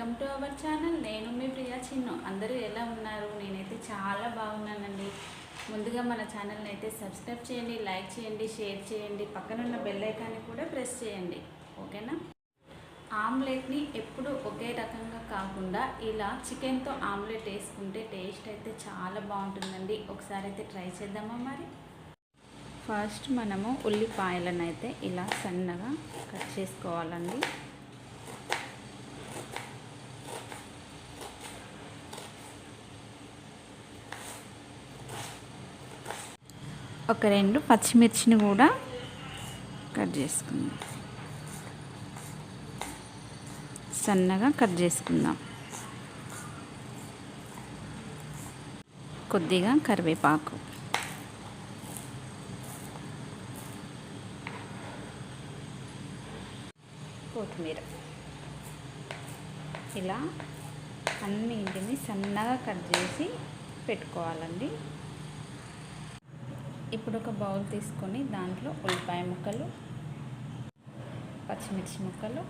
Welcome to our channel. నేను మీ ప్రియా చిన్ను. అందరూ ఎలా ఉన్నారు? నేనైతే చాలా బాగున్నానండి. ముందుగా మన ఛానల్ని అయితే సబ్స్క్రైబ్ చేయండి లైక్ చేయండి షేర్ చేయండి పక్కనున్న బెల్ ఐకాన్ని కూడా ప్రెస్ చేయండి. ఓకేనా? ఆమ్లెట్ని ఎప్పుడు ఒకే రకంగా కాకుండా ఇలా చికెన్తో ఆమ్లెట్ వేసుకుంటే టేస్ట్ అయితే చాలా బాగుంటుందండి. ఒకసారి అయితే ట్రై చేద్దామా మరి? ఫస్ట్ మనము ఉల్లిపాయలను అయితే ఇలా సన్నగా కట్ చేసుకోవాలండి. ఒక రెండు పచ్చిమిర్చిని కూడా కట్ చేసుకుందాం. సన్నగా కట్ చేసుకుందాం. కొద్దిగా కరివేపాకు. కొత్తిమీర. ఇలా అన్నింటిని సన్నగా కట్ చేసి పెట్టుకోవాలండి. ఇప్పుడు ఒక బౌల్ తీసుకొని దాంట్లో ఉల్లిపాయ ముక్కలు పచ్చిమిర్చి ముక్కలు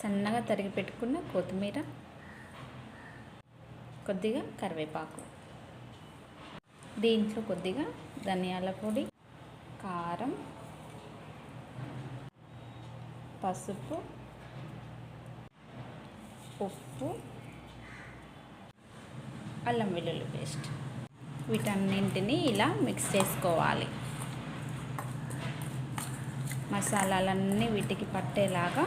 సన్నగా తరిగి పెట్టుకున్న కొత్తిమీర కొద్దిగా కరివేపాకు. దీంట్లో కొద్దిగా ధనియాల పొడి కారం పసుపు ఉప్పు అల్లం వెల్లుల్లి పేస్ట్. వీటన్నింటినీ ఇలా మిక్స్ చేసుకోవాలి. మసాలాలన్నీ వీటికి పట్టేలాగా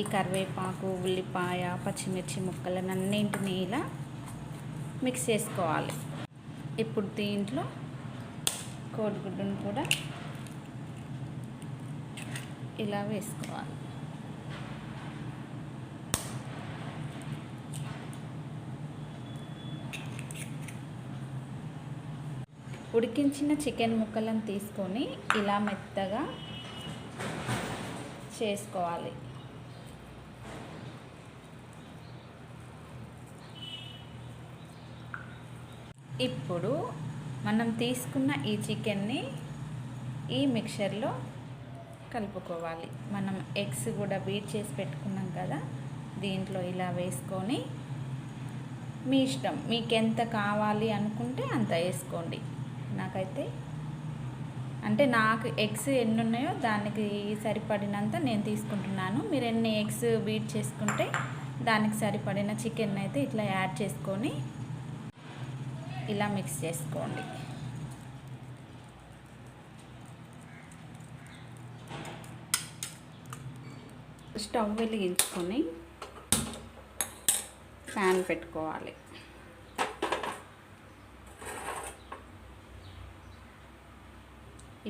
ఈ కరివేపాకు ఉల్లిపాయ పచ్చిమిర్చి ముక్కలనన్నింటినీ ఇలా మిక్స్ చేసుకోవాలి. ఇప్పుడు దీంట్లో కోడిగుడ్డును కూడా ఇలా వేసుకోవాలి. ఉడికించిన చికెన్ ముక్కలను తీసుకొని ఇలా మెత్తగా చేసుకోవాలి. ఇప్పుడు మనం తీసుకున్న ఈ చికెన్ని ఈ మిక్చర్లో కలుపుకోవాలి. మనం ఎగ్స్ కూడా బీట్ చేసి పెట్టుకున్నాం కదా దీంట్లో ఇలా వేసుకొని మీ ఇష్టం. మీకు ఎంత కావాలి అనుకుంటే అంత వేసుకోండి. నాకైతే అంటే నాకు ఎగ్స్ ఎన్ని ఉన్నాయో దానికి సరిపడినంత నేను తీసుకుంటున్నాను. మీరు ఎన్ని ఎగ్స్ బీట్ చేసుకుంటే దానికి సరిపడిన చికెన్ అయితే ఇట్లా యాడ్ చేసుకొని ఇలా మిక్స్ చేసుకోండి. స్టవ్ వెలిగించుకొని ప్యాన్ పెట్టుకోవాలి.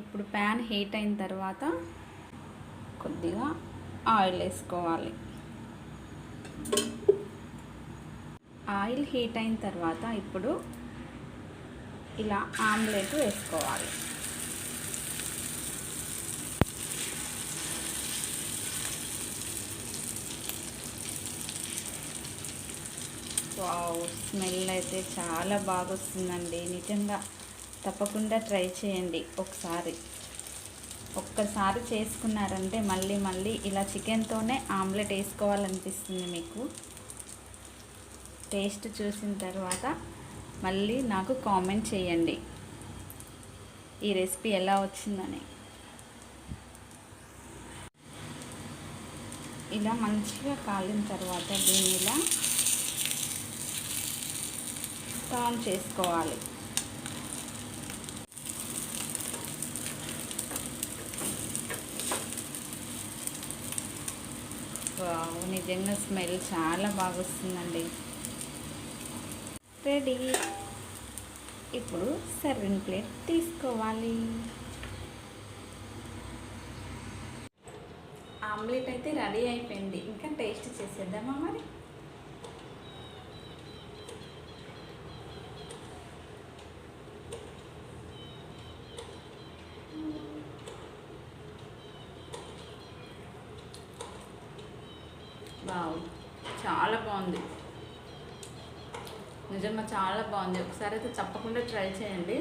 ఇప్పుడు ప్యాన్ హీట్ అయిన తర్వాత కొద్దిగా ఆయిల్ వేసుకోవాలి. ఆయిల్ హీట్ అయిన తర్వాత ఇప్పుడు ఇలా ఆమ్లెట్ వేసుకోవాలి. వావ్ స్మెల్ అయితే చాలా బాగా వస్తుందండి నిజంగా. తప్పకుండా ట్రై చేయండి ఒకసారి. ఒక్కసారి చేసుకున్నారంటే మళ్ళీ మళ్ళీ ఇలా చికెన్తోనే ఆమ్లెట్ వేసుకోవాలనిపిస్తుంది మీకు. టేస్ట్ చూసిన తర్వాత మళ్ళీ నాకు కామెంట్ చేయండి. ఈ రెసిపీ ఎలా వచ్చిందని. ఇలా మంచిగా కాలిన తర్వాత దీన్ని ఇలా టర్న్ చేసుకోవాలి. వావ్ నిజంగా స్మెల్ చాలా బాగా వస్తుందండి రెడీ. ఇప్పుడు సర్వింగ్ ప్లేట్ తీసుకోవాలి. ఆమ్లెట్ అయితే రెడీ అయిపోయింది. ఇంకా టేస్ట్ చేసేద్దామా మరి? వావ్ చాలా బాగుంది. నిజంగా చాలా బాగుంది. ఒకసారి అయితే తప్పకుండా ట్రై చేయండి.